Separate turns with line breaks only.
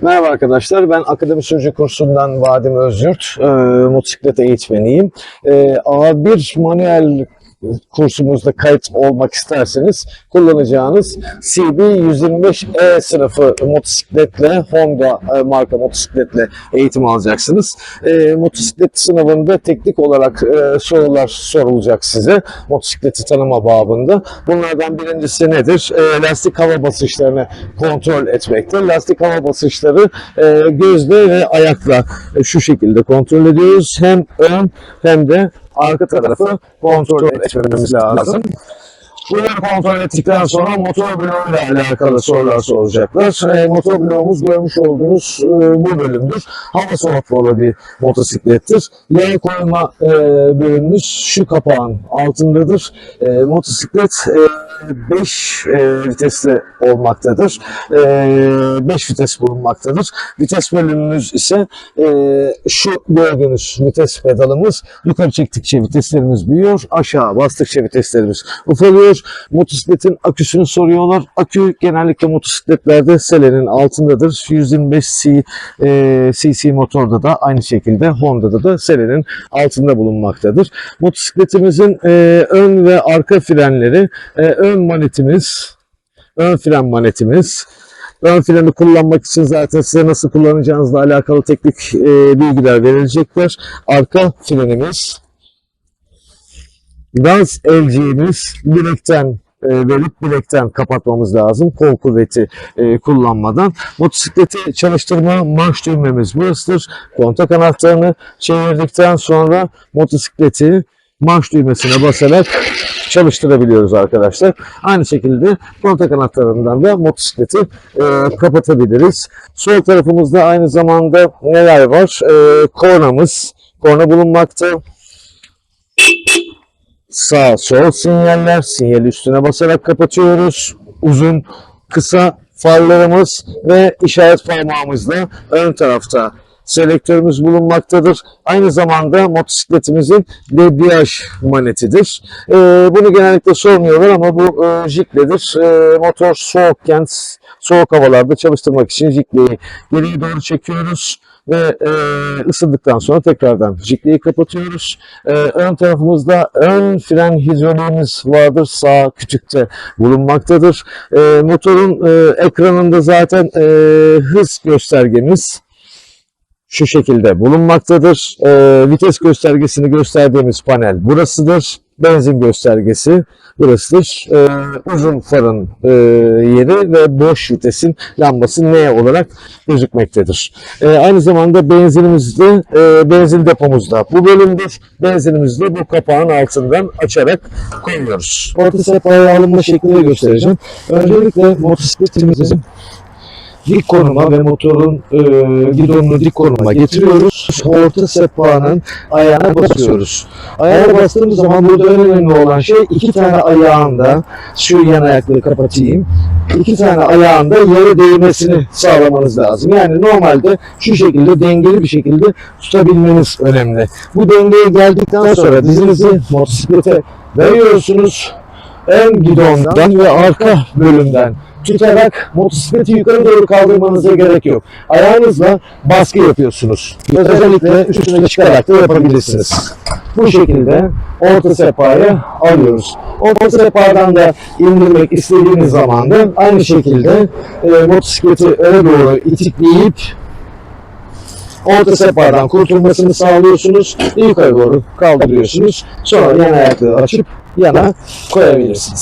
Merhaba arkadaşlar, ben Akademi Sürücü Kursu'ndan Vadim Özyurt, e, motosiklet eğitmeniyim. E, A1 manuel kursumuzda kayıt olmak isterseniz kullanacağınız CB 125E sınıfı motosikletle Honda e, marka motosikletle eğitim alacaksınız. E, motosiklet sınavında teknik olarak e, sorular sorulacak size motosikleti tanıma babında. Bunlardan birincisi nedir? E, lastik hava basınçlarını kontrol etmektir. Lastik hava basınçları e, gözle ve ayakla e, şu şekilde kontrol ediyoruz. Hem ön hem de arka tarafı kontrol etmemiz lazım. Bunları kontrol ettikten sonra motor bloğuyla alakalı sorular soracaklar. E, motor bloğumuz görmüş olduğunuz e, bu bölümdür. Hava soğutmalı bir motosiklettir. Yağ koyma e, bölümümüz şu kapağın altındadır. E, motosiklet 5 vitesli olmaktadır. 5 vites bulunmaktadır. Vites bölümümüz ise e, şu gördüğünüz vites pedalımız. Yukarı çektikçe viteslerimiz büyüyor. Aşağı bastıkça viteslerimiz ufalıyor. Motosikletin aküsünü soruyorlar. Akü genellikle motosikletlerde selenin altındadır. 125 C, e, cc motorda da aynı şekilde Honda'da da selenin altında bulunmaktadır. Motosikletimizin e, ön ve arka frenleri, e, ön manetimiz, ön fren manetimiz, Ön freni kullanmak için zaten size nasıl kullanacağınızla alakalı teknik e, bilgiler verilecekler. Arka frenimiz, gaz elciğimiz bilekten e, verip bilekten kapatmamız lazım. Kol kuvveti e, kullanmadan. Motosikleti çalıştırma marş düğmemiz burasıdır. Kontak anahtarını çevirdikten sonra motosikleti marş düğmesine basarak çalıştırabiliyoruz arkadaşlar. Aynı şekilde kontak anahtarından da motosikleti e, kapatabiliriz. Sol tarafımızda aynı zamanda neler var? E, kornamız, korna bulunmakta sağ sol sinyaller sinyal üstüne basarak kapatıyoruz. Uzun kısa farlarımız ve işaret parmağımızla ön tarafta selektörümüz bulunmaktadır. Aynı zamanda motosikletimizin debriyaj manetidir. Ee, bunu genellikle sormuyorlar ama bu e, jikledir. Ee, motor soğukken soğuk havalarda çalıştırmak için jikleyi geriye doğru çekiyoruz ve e, ısındıktan sonra tekrardan jikleyi kapatıyoruz. E, ön tarafımızda ön fren hidroliğimiz vardır. Sağ küçükte bulunmaktadır. E, motorun e, ekranında zaten e, hız göstergemiz şu şekilde bulunmaktadır. E, vites göstergesini gösterdiğimiz panel burasıdır. Benzin göstergesi burasıdır. E, uzun farın e, yeri ve boş vitesin lambası N olarak gözükmektedir. E, aynı zamanda benzinimiz de e, benzin depomuzda bu bölümdür. Benzinimizi de bu kapağın altından açarak koyuyoruz. Orta sehpaya alınma şeklini göstereceğim. Öncelikle motosikletimizin dik konuma ve motorun e, gidonunu dik konuma getiriyoruz. Orta sehpanın ayağına basıyoruz. Ayağına bastığımız zaman burada önemli olan şey iki tane ayağında şu yan ayakları kapatayım. iki tane ayağında yere değmesini sağlamanız lazım. Yani normalde şu şekilde dengeli bir şekilde tutabilmeniz önemli. Bu dengeye geldikten sonra dizinizi motosiklete veriyorsunuz. Ön gidondan ve arka bölümden tutarak motosikleti yukarı doğru kaldırmanıza gerek yok. Ayağınızla baskı yapıyorsunuz. Özellikle üstüne çıkarak da yapabilirsiniz. Bu şekilde orta sehpaya alıyoruz. Orta sehpadan da indirmek istediğiniz zaman da aynı şekilde e, motosikleti öne doğru itikleyip orta sehpadan kurtulmasını sağlıyorsunuz. Yukarı doğru kaldırıyorsunuz. Sonra yan ayakları açıp yana koyabilirsiniz.